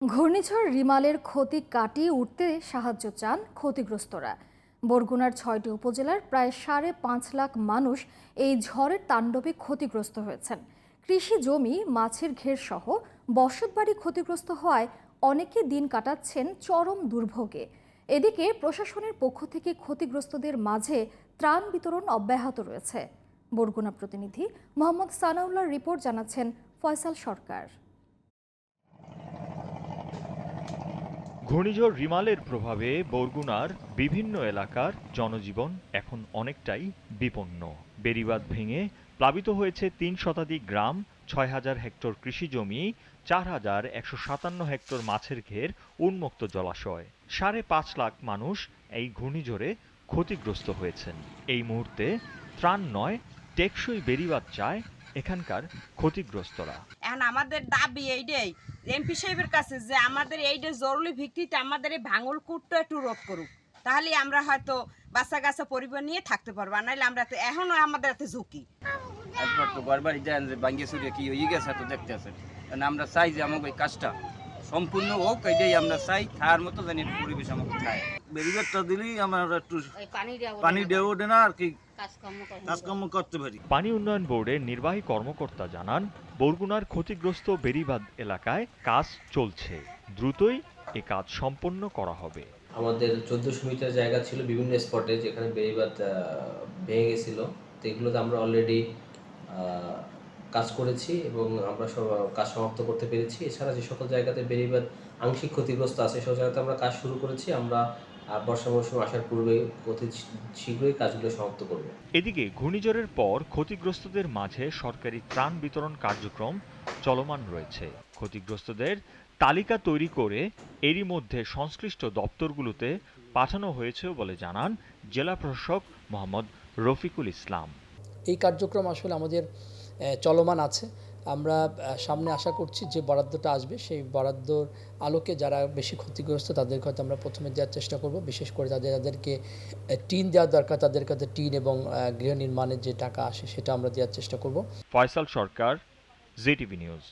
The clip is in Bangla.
ঘূর্ণিঝড় রিমালের ক্ষতি কাটিয়ে উঠতে সাহায্য চান ক্ষতিগ্রস্তরা। বরগুনার ছয়টি উপজেলার প্রায় সাড়ে পাঁচ লাখ মানুষ এই ঝড়ের তাণ্ডবে ক্ষতিগ্রস্ত হয়েছেন। কৃষি জমি, মাছের ঘের সহ বসতবাড়ি ক্ষতিগ্রস্ত হওয়ায় অনেকে দিন কাটাচ্ছেন চরম দুর্ভোগে। এদিকে প্রশাসনের পক্ষ থেকে ক্ষতিগ্রস্তদের মাঝে ত্রাণ বিতরণ অব্যাহত রয়েছে। বরগুনা প্রতিনিধি মোহাম্মদ সানাউল্লাহর রিপোর্ট জানাচ্ছেন ফয়সাল সরকার। ঘূর্ণিঝড় রিমালের প্রভাবে বরগুনার বিভিন্ন এলাকার জনজীবন এখন অনেকটাই বিপন্ন। বেড়িবাঁধ ভেঙে প্লাবিত হয়েছে তিন শতাধিক গ্রাম, ছয় হাজার হেক্টর কৃষি জমি, চার হাজার একশো সাতান্ন হেক্টর মাছের ঘের, উন্মুক্ত জলাশয়। সাড়ে পাঁচ লাখ মানুষ এই ঘূর্ণিঝড়ে ক্ষতিগ্রস্ত হয়েছেন। এই মুহূর্তে ত্রাণ নয়, টেকসই বেড়িবাঁধ চায় এখানকার ক্ষতিগ্রস্তরা। এখন আমাদের দাবি এইটাই এমপি সাহেবের কাছে যে আমাদের এইটা জরুরি ভিত্তিতে আমাদের এই ভাঙল কুটটা একটু রোধ করুক। তাহলে আমরা হয়তো বাচ্চা গাছা পরিবার নিয়ে থাকতে পারব আর নাহলে আমরা তো এখনও আমাদের এত ঝুঁকি। একবার তো বারবারই দেন যে ভাঙ্গে চুরিয়ে কি হয়ে গেছে তো দেখতে আছেন কারণ আমরা চাই যে আমাকে ওই কাজটা সম্পূর্ণ হোক এটাই আমরা চাই তার মতো জানি পরিবেশ আমাকে চাই ব্যারিকেডটা দিলেই আমরা একটু পানি দেওয়া ওঠে না আর কি কাজকর্ম করতে পারি। পানি উন্নয়ন বোর্ডের নির্বাহী কর্মকর্তা জানান বরগুনার ক্ষতিগ্রস্ত বেরিবাদ এলাকায় কাজ চলছে। দ্রুতই এ কাজ সম্পন্ন করা হবে। আমাদের চোদ্দোশো মিটার জায়গা ছিল বিভিন্ন স্পটে যেখানে বেরিবাদ ভেঙে গেছিল। তো এগুলোতে আমরা অলরেডি কাজ করেছি এবং আমরা সব কাজ সমাপ্ত করতে পেরেছি। এছাড়া যে সকল জায়গাতে বেরিবাদ আংশিক ক্ষতিগ্রস্ত আছে সব জায়গাতে আমরা কাজ শুরু করেছি। আমরা বর্ষা মৌসুম আসার পূর্বে অতি শীঘ্রই কাজগুলো সমাপ্ত করব। এদিকে ঘূর্ণিঝড়ের পর ক্ষতিগ্রস্তদের মাঝে সরকারি ত্রাণ বিতরণ কার্যক্রম চলমান রয়েছে। ক্ষতিগ্রস্তদের তালিকা তৈরি করে এরই মধ্যে সংশ্লিষ্ট দপ্তরগুলোতে পাঠানো হয়েছে বলে জানান জেলা প্রশাসক মোহাম্মদ রফিকুল ইসলাম। এই কার্যক্রম আসলে আমাদের আহ, চলমান আছে। আমরা সামনে আশা করছি যে বরাদ্দটা আসবে, সেই বরাদ্দর আলোকে যারা বেশি ক্ষতিগ্রস্ত তাদেরকে হয়তো আমরা প্রথমে দেওয়ার চেষ্টা করব। বিশেষ করে তাদের যাদেরকে টিন দেওয়ার দরকার, তাদের কাছে টিন এবং গৃহ নির্মাণের যে টাকা আসে সেটা আমরা দেওয়ার চেষ্টা করব। Faisal Sarkar, GTV news.